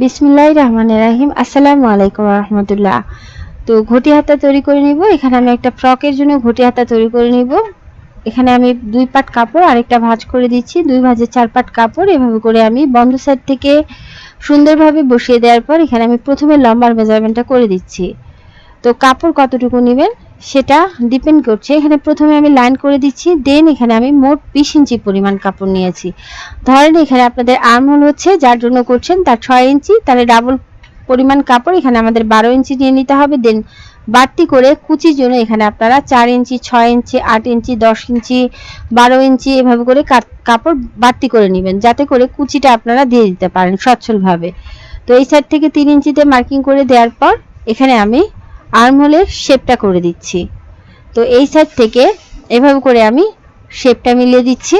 বিসমিল্লাহ রহমান রাহিম আসসালামু আলাইকুম রহমতুল্লাহ। তো ঘটি হাতা তৈরি করে নিব। এখানে আমি একটা ফ্রকের জন্য ঘটি হাতা তৈরি করে নিব। এখানে আমি দুই পাট কাপড়, আরেকটা ভাজ করে দিচ্ছি। দুই ভাজের চার পাট কাপড় এভাবে করে আমি বন্ধ সাইড থেকে সুন্দরভাবে বসিয়ে দেওয়ার পর এখানে আমি প্রথমে লম্বার মেজারমেন্টটা করে দিচ্ছি। তো কাপড় কতটুকু নেবেন সেটা ডিপেন্ড করছে। এখানে প্রথমে আমি লাইন করে দিচ্ছি দেন এখানে আমি মোট বিশ ইঞ্চি পরিমাণ কাপড় নিয়েছি। ধরেন এখানে আপনাদের আর্মহোল হচ্ছে, যার জন্য করছেন তার ছয় ইঞ্চি, তাহলে ডাবল পরিমাণ কাপড় এখানে আমাদের বারো ইঞ্চি নিয়ে নিতে হবে দেন বাড়তি করে কুচির জন্য এখানে আপনারা চার ইঞ্চি, ছয় ইঞ্চি, আট ইঞ্চি, দশ ইঞ্চি, বারো ইঞ্চি এভাবে করে কাপড় বাড়তি করে নেবেন, যাতে করে কুচিটা আপনারা দিয়ে দিতে পারেন সচ্ছলভাবে। তো এই সাইড থেকে তিন ইঞ্চিতে মার্কিং করে দেওয়ার পর এখানে আমি আর্মহোলের শেপটা করে দিচ্ছি। তো এই সাইড থেকে এভাবে করে আমি শেপটা মিলিয়ে দিচ্ছি।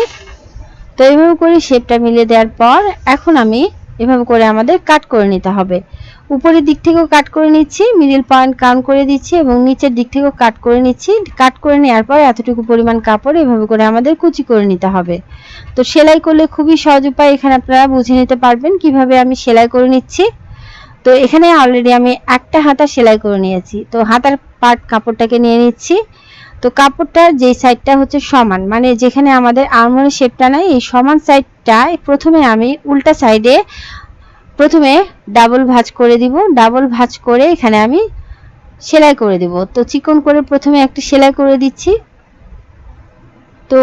তো এইভাবে করে শেপটা মিলিয়ে দেওয়ার পর এখন আমি এভাবে করে আমাদের কাট করে নিতে হবে। উপরের দিক থেকেও কাট করে নিচ্ছি মিডিল পয়েন্ট কাউন্ট করে দিচ্ছি এবং নিচের দিক থেকেও কাট করে নিচ্ছি। কাট করে নেওয়ার পর এতটুকু পরিমাণ কাপড় এভাবে করে আমাদের কুচি করে নিতে হবে। তো সেলাই করলে খুবই সহজ উপায়, এখানে আপনারা বুঝে নিতে পারবেন কীভাবে আমি সেলাই করে নিচ্ছি। তো এখানে অলরেডি আমি একটা হাতা সেলাই করে নিয়েছি। তো হাতার পার্ট কাপড়টাকে নিয়ে নিচ্ছি। তো কাপড়টার যে সাইডটা হচ্ছে সমান মানে যেখানে আমাদের আর্মোলের শেপটা নাই, এই সমান সাইডটা প্রথমে আমি উল্টা সাইডে প্রথমে ডাবল ভাঁজ করে দিব। ডাবল ভাঁজ করে এখানে আমি সেলাই করে দিব। তো চিকন করে প্রথমে একটা সেলাই করে দিচ্ছি। তো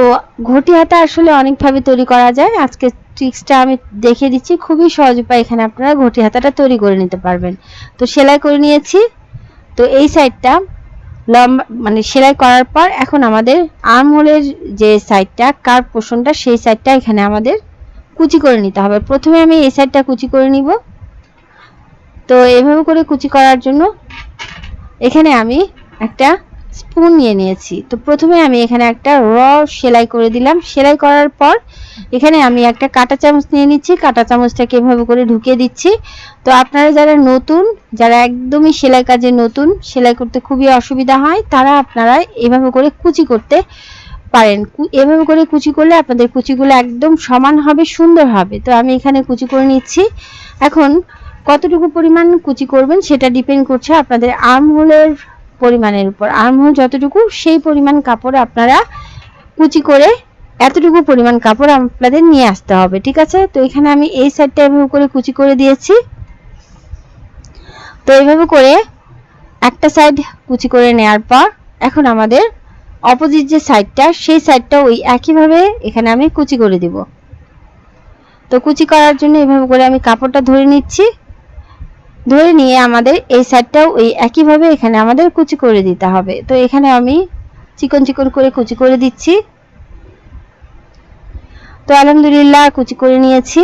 ঘটি হাতা আসলে অনেকভাবে তৈরি করা যায়। আজকে ট্রিক্সটা আমি দেখে দিচ্ছি। খুবই সহজ উপায় এখানে আপনারা ঘটি হাতাটা তৈরি করে নিতে পারবেন। তো সেলাই করে নিয়েছি। তো এই সাইডটা লম্বা মানে সেলাই করার পর এখন আমাদের আর্ম হোলের যে সাইডটা কার পোষণটা, সেই সাইডটা এখানে আমাদের কুচি করে নিতে হবে। প্রথমে আমি এই সাইডটা কুচি করে নিব। তো এভাবে করে কুচি করার জন্য এখানে আমি একটা স্পুন নিয়ে নিয়েছি। তো প্রথমে আমি এখানে একটা র সেলাই করে দিলাম। সেলাই করার পর এখানে আমি একটা কাঁটা চামচ নিয়ে নিচ্ছি। কাঁটা চামচটাকে এভাবে করে ঢুকিয়ে দিচ্ছি। তো আপনারা যারা নতুন, যারা একদমই সেলাই কাজে নতুন, সেলাই করতে খুবই অসুবিধা হয়, তারা আপনারা এভাবে করে কুচি করতে পারেন। এভাবে করে কুচি করলে আপনাদের কুচিগুলো একদম সমান হবে, সুন্দর হবে। তো আমি এখানে কুচি করে নিচ্ছি। এখন কতটুকু পরিমাণ কুচি করবেন সেটা ডিপেন্ড করছে আপনাদের আর্ম হোলের পরিমাণের উপর। আর্মহোল যতটুকু, সেই পরিমাণ কাপড় আপনারা কুচি করে এতটুকু পরিমাণ কাপড় আপনাদের নিয়ে আসতে হবে, ঠিক আছে? তো এখানে আমি এই সাইডটা এভাবে করে কুচি করে দিয়েছি। তো এইভাবে করে একটা সাইড কুচি করে নেওয়ার পর, এখন আমাদের অপোজিট যে সাইডটা সেই সাইডটা ওই একইভাবে এখানে আমি কুচি করে দিব। তো কুচি করার জন্য এভাবে করে আমি কাপড়টা ধরে নিচ্ছি। ধরে নিয়ে আমাদের এই সাইডটাও ওই একইভাবে এখানে আমাদের কুচি করে দিতে হবে। তো এখানে আমি চিকন চিকন করে কুচি করে দিচ্ছি। তো আলহামদুলিল্লাহ কুচি করে নিয়েছি।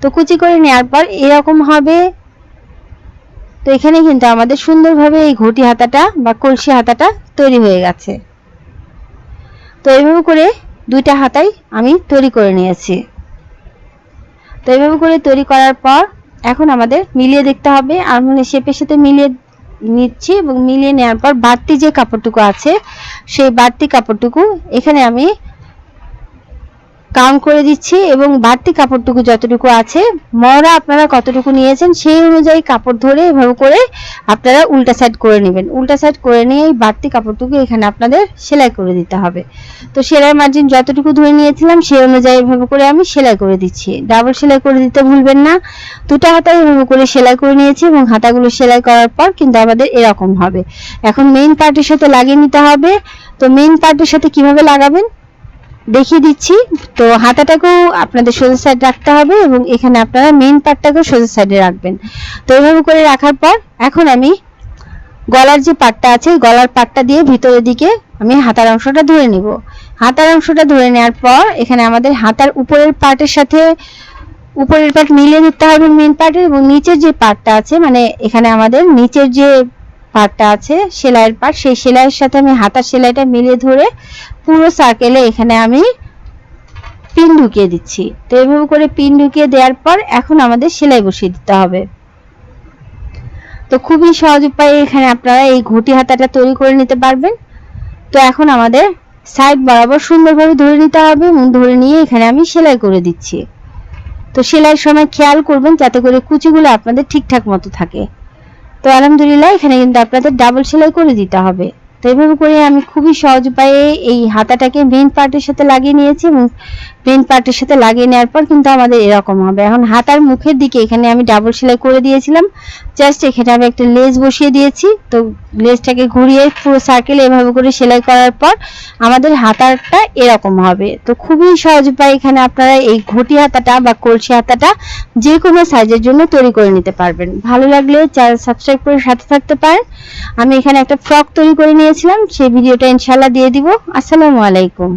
তো কুচি করে নেওয়ার পর এরকম হবে। তো এখানে কিন্তু আমাদের সুন্দরভাবে এই ঘটি হাতাটা বা কলসি হাতাটা তৈরি হয়ে গেছে। তো এইভাবে করে দুইটা হাতাই আমি তৈরি করে নিয়েছি। তো এইভাবে করে তৈরি করার পর এখন আমাদের মিলিয়ে দেখতে হবে। আর্মহোলের শেপের সাথে মিলিয়ে নিচ্ছি এবং মিলিয়ে নেওয়ার পর বাড়তি যে কাপড়টুকু আছে, সেই বাড়তি কাপড়টুকু এখানে আমি কাউন্ট করে দিচ্ছি এবং বাড়তি কাপড়টুকু যতটুকু আছে, মরা আপনারা কতটুকু নিয়েছেন সেই অনুযায়ী কাপড় ধরে এভাবে করে আপনারা উল্টা সাইড করে নেবেন। উল্টা সাইড করে নিয়ে এই বাড়তি কাপড়টুকু এখানে আপনাদের সেলাই করে দিতে হবে। তো সেলাই মার্জিন যতটুকু ধরে নিয়েছিলাম সেই অনুযায়ী এভাবে করে আমি সেলাই করে দিচ্ছি। ডাবল সেলাই করে দিতে ভুলবেন না। দুটো হাতা এভাবে করে সেলাই করে নিয়েছি এবং হাতাগুলো সেলাই করার পর কিন্তু আমাদের এরকম হবে। এখন মেইন পার্টের সাথে লাগিয়ে নিতে হবে। তো মেইন পার্টের সাথে কীভাবে লাগাবেন? দেখিয়ে দিচ্ছি। তো হাতাটাকেও আপনাদের সোজা সাইড রাখতে হবে এবং এখানে আপনারা মেন পার্টটাকেও সোজা সাইডে রাখবেন। তো এইভাবে করে রাখার পর এখন আমি গলার যে পাটটা আছে গলার পাটটা দিয়ে ভিতরের দিকে আমি হাতার অংশটা ধরে নিব। হাতার অংশটা ধরে নেওয়ার পর এখানে আমাদের হাতার উপরের পার্টের সাথে উপরের পার্ট মিলিয়ে নিতে হবে মেন পার্টের এবং নিচের যে পার্টটা আছে মানে এখানে আমাদের নিচের যে পার্টটা আছে, সেলাইয়ের পার্ট সেই সেলাইয়ের সাথে আমি হাতার সেলাইটা মিলে ধরে পুরো সার্কেলে এখানে আমি পিন ঢুকিয়ে দিচ্ছি। তো এভাবে করে পিন ঢুকিয়ে দেওয়ার পর এখন আমাদের সেলাই বসিয়ে দিতে হবে। তো খুবই সহজ উপায়ে এখানে আপনারা এই ঘটি হাতাটা তৈরি করে নিতে পারবেন। তো এখন আমাদের সাইড বরাবর সুন্দরভাবে ধরে নিতে হবে এবং ধরে নিয়ে এখানে আমি সেলাই করে দিচ্ছি। তো সেলাইয়ের সময় খেয়াল করবেন যাতে করে কুচিগুলো আপনাদের ঠিকঠাক মতো থাকে। তো আলহামদুলিল্লাহ এখানে কিন্তু আপনাদের ডাবল সেলাই করে দিতে হবে। তো এভাবে করে আমি খুবই সহজ উপায়ে এই হাতাটাকে মেন পার্টের সাথে লাগিয়ে নিয়েছি এবং মেইন পার্টের সাথে লাগিয়ে নেওয়ার পর কিন্তু আমাদের এরকম হবে। এখন হাতার মুখের দিকে এখানে আমি ডাবল সেলাই করে দিয়েছিলাম। জাস্ট এখানে আমি একটা লেস বসিয়ে দিয়েছি। তো লেসটাকে ঘুরিয়ে পুরো সার্কেল এভাবে করে সেলাই করার পর আমাদের হাতাটা এরকম হবে। তো খুবই সহজ উপায় এখানে আপনারা এই ঘটি হাতাটা বা কলসি হাতাটা যে কোনো সাইজের জন্য তৈরি করে নিতে পারবেন। ভালো লাগলে চ্যানেল সাবস্ক্রাইব করে সাথে থাকতে পারেন। আমি এখানে একটা ফ্রক তৈরি করে নিয়েছিলাম সেই ভিডিওটা ইনশাল্লাহ দিয়ে দিব। আসসালামু আলাইকুম।